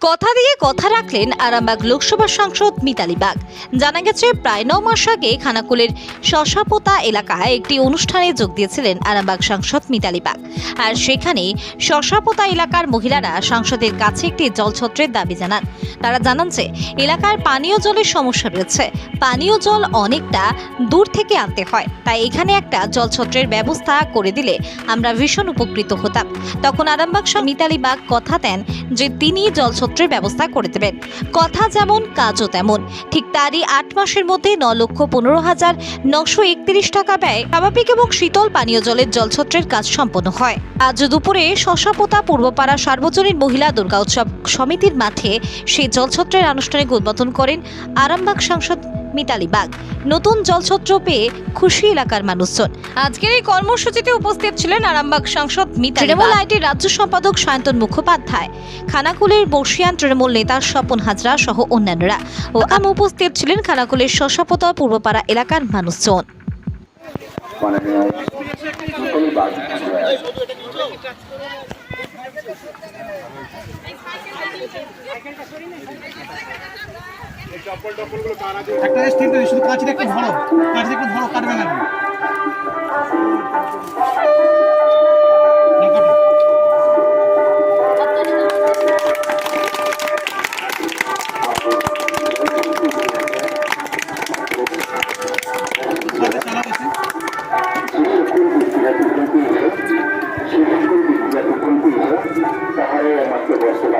কথা দিয়ে কথা রাখলেন আরামবাগ লোকসভা সাংসদ মিতালি বাগ। জানা গেছে, প্রায় ন মাস আগে খানাকুলের শশাপোতা এলাকায় একটি অনুষ্ঠানে যোগ দিয়েছিলেন আরামবাগ সাংসদ মিতালি বাগ। আর সেখানে শশাপোতা এলাকার মহিলারা সাংসদের কাছে একটি জলছত্রের দাবি জানান। তারা জানান যে, এলাকার পানীয় জলের সমস্যা রয়েছে। পানীয় জল অনেকটা দূর থেকে আনতে হয়। তাই এখানে একটা জলছত্রের ব্যবস্থা করে দিলে আমরা ভীষণ উপকৃত হতাম। তখন আরামবাগ মিতালি বাগ কথা দেন যে, তিনি জলছত্রের ব্যবস্থা করে দেবেন কথা যেমন, কাজও তেমন। ঠিক তারই আট মাসের মধ্যে ন লক্ষ পনেরো হাজার নশো একত্রিশ টাকা ব্যয় স্বাভাবিক এবং শীতল পানীয় জলের জলছত্রের কাজ সম্পন্ন হয়। আজ দুপুরে শশাপোতা পূর্বপাড়া সার্বজনীন মহিলা দুর্গা উৎসব সমিতির মাঠে সেই জলছত্রের আনুষ্ঠানিক উদ্বোধন করেন আরামবাগ সাংসদ মিতালি বাগ। নতুন জলছত্র পেয়ে খুশি এলাকার মানুষজন। আজকের এই কর্মসূচিতে উপস্থিত ছিলেন আরামবাগ সাংসদ মিতালি তৃণমূল আইটির রাজ্য সম্পাদক সায়ন্তন মুখোপাধ্যায়। খানাকুলের বর্ষিয়ান তৃণমূল নেতা স্বপন হাজরা সহ অন্যান্যরা। ও আম উপস্থিত ছিলেন খানাকুলের শশাপতা পূর্বপাড়া এলাকার মানুষজন। মাননীয় সকল বাদ শুধু কাঁচিটা একটু ধরো। কাঁচিটা একটু ধরো কাটবে না। তাহলে মাত্র বসতে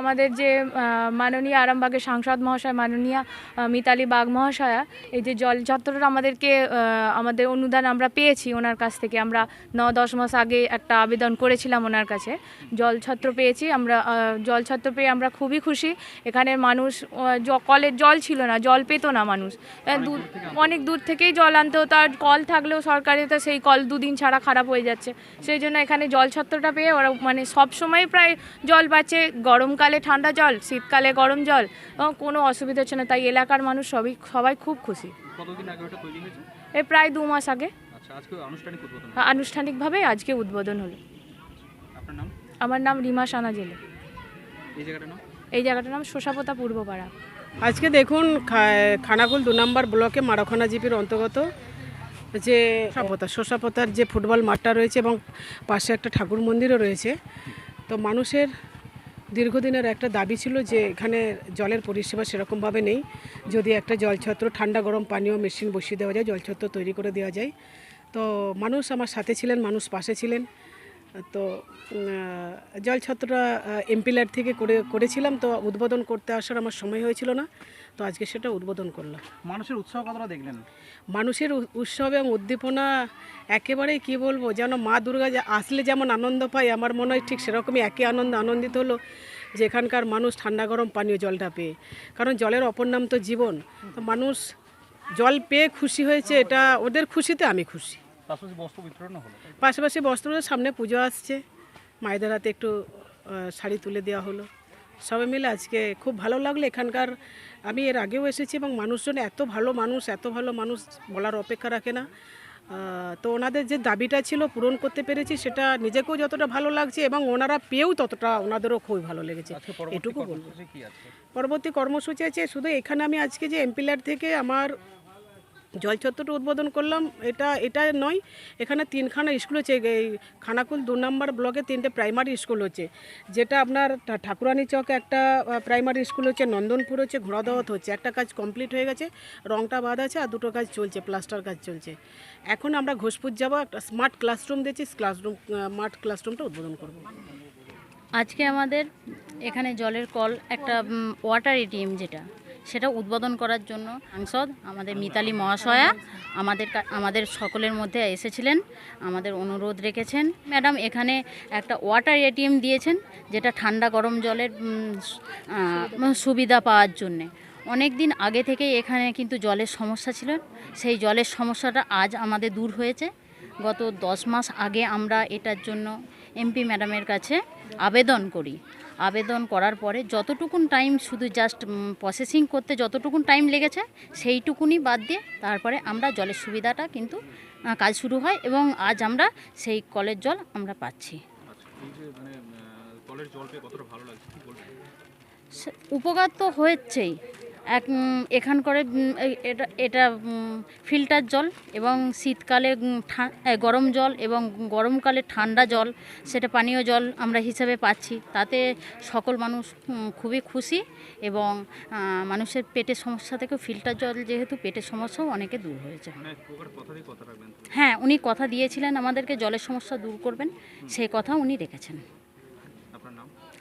আমাদের যে মাননীয় আরামবাগের সাংসদ মহাশয় মাননীয় মিতালি বাগ মহাশয়া, এই যে জল চত্বরটা আমাদেরকে আমাদের অনুদান আমরা পেয়েছি ওনার কাছ থেকে। আমরা ন দশ মাস আগে একটা আবেদন করেছিলাম ওনার কাছে। জল ছত্র পেয়েছি, আমরা জল ছত্র পেয়ে আমরা খুবই খুশি। এখানের মানুষ কলের জল ছিল না, জল পেতো না মানুষ। অনেক দূর থেকেই জল আনতে হতো, আর কল থাকলেও সরকারিতে সেই কল দুদিন ছাড়া খারাপ হয়ে যাচ্ছে। সেই জন্য এখানে জল ছত্রটা পেয়ে ওরা মানে সব সময় প্রায় জল পাচ্ছে, গরমকালে ঠান্ডা জল শীতকালে গরম জল কোনো অসুবিধা হচ্ছে না। তাই এলাকার মানুষ সবই সবাই খুব খুশি। এই প্রায় দু মাস আগে। আচ্ছা আজকে আনুষ্ঠানিক উদ্বোধন আনুষ্ঠানিকভাবে আজকে উদ্বোধন হলো। আমার নাম রিমা সানা জেলে। এই জায়গাটার নাম? এই জায়গাটার নাম শোষাপোতা পূর্বপাড়া। আজকে দেখুন খা- খানাকুল দু নম্বর ব্লকে মারাখানা জিপির অন্তর্গত যে শোষাপোতা শোষাপোতার যে ফুটবল মাঠটা রয়েছে এবং পাশে একটা ঠাকুর মন্দিরও রয়েছে। তো মানুষের দীর্ঘদিনের একটা দাবি ছিল যে এখানে জলের পরিষেবা সেরকমভাবে নেই। যদি একটা জলছত্র ঠান্ডা গরম পানীয় মেশিন বসিয়ে দেওয়া যায়, জলছত্র তৈরি করে দেওয়া যায়। তো মানুষ আমার সাথে ছিলেন, মানুষ পাশে ছিলেন। তো উম, জলছত্রটা এমপিল্যাড থেকে করে করেছিলাম তো উদ্বোধন করতে আসার আমার সময় হয়েছিল না তো আজকে সেটা উদ্বোধন করলাম। মানুষের উৎসাহ কতটা দেখলেন? মানুষের উৎসব এবং উদ্দীপনা একেবারেই কি বলব যেন মা দুর্গা যে আসলে যেমন আনন্দ পায় আমার মনে হয় ঠিক সেরকমই একই আনন্দ আনন্দিত হলো যে এখানকার মানুষ ঠান্ডা গরম পানীয় জলটা পেয়ে। কারণ জলের অপর নাম তো জীবন। তো মানুষ জল পেয়ে খুশি হয়েছে এটা ওদের খুশিতে আমি খুশি। পাশাপাশি বস্ত্র বিতরণ হলো পাশাপাশি বস্ত্রের সামনে পুজো আসছে। মায়েদের হাতে একটু শাড়ি তুলে দেওয়া হলো। সবাই মিলে আজকে খুব ভালো লাগল এখানকার। আমি এর আগেও এসেছি এবং মানুষজন এত ভালো মানুষ এত ভালো মানুষ বলার অপেক্ষা রাখে না। তো ওনাদের যে দাবিটা ছিল পূরণ করতে পেরেছি সেটা নিজেকেও যতটা ভালো লাগছে এবং ওনারা পেয়েও ততটা ওনাদেরও খুবই ভালো লেগেছে। এটুকু বলব। পরবর্তী কর্মসূচি আছে শুধু এখানে আমি আজকে যে এমপিলার থেকে আমার জলচত্বরটা উদ্বোধন করলাম। এটা এটা নয়, এখানে তিনখানা স্কুল হচ্ছে। এই খানাকুল দু নম্বর ব্লকে তিনটে প্রাইমারি স্কুল হচ্ছে। যেটা আপনার ঠাকুরানী চকে একটা প্রাইমারি স্কুল হচ্ছে, নন্দনপুর হচ্ছে ঘোড়াদহত হচ্ছে। একটা কাজ কমপ্লিট হয়ে গেছে, রংটা বাদ আছে আর দুটো কাজ চলছে, প্লাস্টার কাজ চলছে। এখন আমরা ঘোষপুর যাব, একটা স্মার্ট ক্লাসরুম দিয়েছি ক্লাসরুম স্মার্ট ক্লাসরুমটা উদ্বোধন করব। আজকে আমাদের এখানে জলের কল, একটা ওয়াটার এটিএম যেটা সেটা উদ্বোধন করার জন্য সাংসদ আমাদের মিতালি মহাশয়া আমাদের আমাদের সকলের মধ্যে এসেছিলেন, আমাদের অনুরোধ রেখেছেন। ম্যাডাম, এখানে একটা ওয়াটার এটিএম দিয়েছেন, যেটা ঠান্ডা গরম জলের সুবিধা পাওয়ার জন্যে। অনেক দিন আগে থেকে এখানে কিন্তু জলের সমস্যা ছিল। সেই জলের সমস্যাটা আজ আমাদের দূর হয়েছে। গত দশ মাস আগে আমরা এটার জন্য এমপি ম্যাডামের কাছে আবেদন করি। আবেদন করার পরে যতটুকুন টাইম শুধু জাস্ট প্রসেসিং করতে যতটুকুন টাইম লেগেছে সেইটুকুনি বাদ দিয়ে তারপরে আমরা জলের সুবিধাটা কিন্তু কাজ শুরু হয় এবং আজ আমরা সেই কলের জল আমরা পাচ্ছি। আচ্ছা মানে উপকার তো হয়েছেই। এক এখানকার উম, এই- এটা এটা ফিল্টার জল এবং শীতকালে গরম জল এবং গরমকালে ঠান্ডা জল সেটা পানীয় জল আমরা হিসাবে পাচ্ছি। তাতে সকল মানুষ খুবই খুশি এবং মানুষের পেটের সমস্যা থেকেও ফিল্টার জল যেহেতু পেটের সমস্যাও অনেকে দূর হয়েছে। মানে। হ্যাঁ উনি কথা দিয়েছিলেন আমাদেরকে জলের সমস্যা দূর করবেন সেই কথা উনি রেখেছেন। আপনার নাম?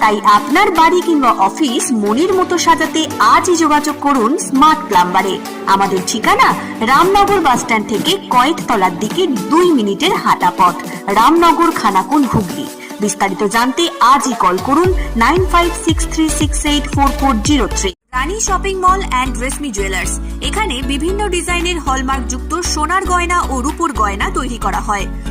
তাই আপনার বাড়ি কিংবা অফিস মনের মতো সাজাতে আজই যোগাযোগ করুন স্মার্ট প্লাম্বারে আমাদের ঠিকানা রামনগর বাসস্ট্যান্ড থেকে কয়েকতলার দিকে দুই মিনিটের হাঁটা পথ, রামনগর খানাকুল হুগলি। বিস্তারিত জানতে আজই কল করুন nine five six three six eight four four zero three. Rani shopping mall and Reshmi jewellers. এখানে বিভিন্ন ডিজাইনের হলমার্ক যুক্ত সোনার গয়না ও রূপোর গয়না তৈরি করা হয়।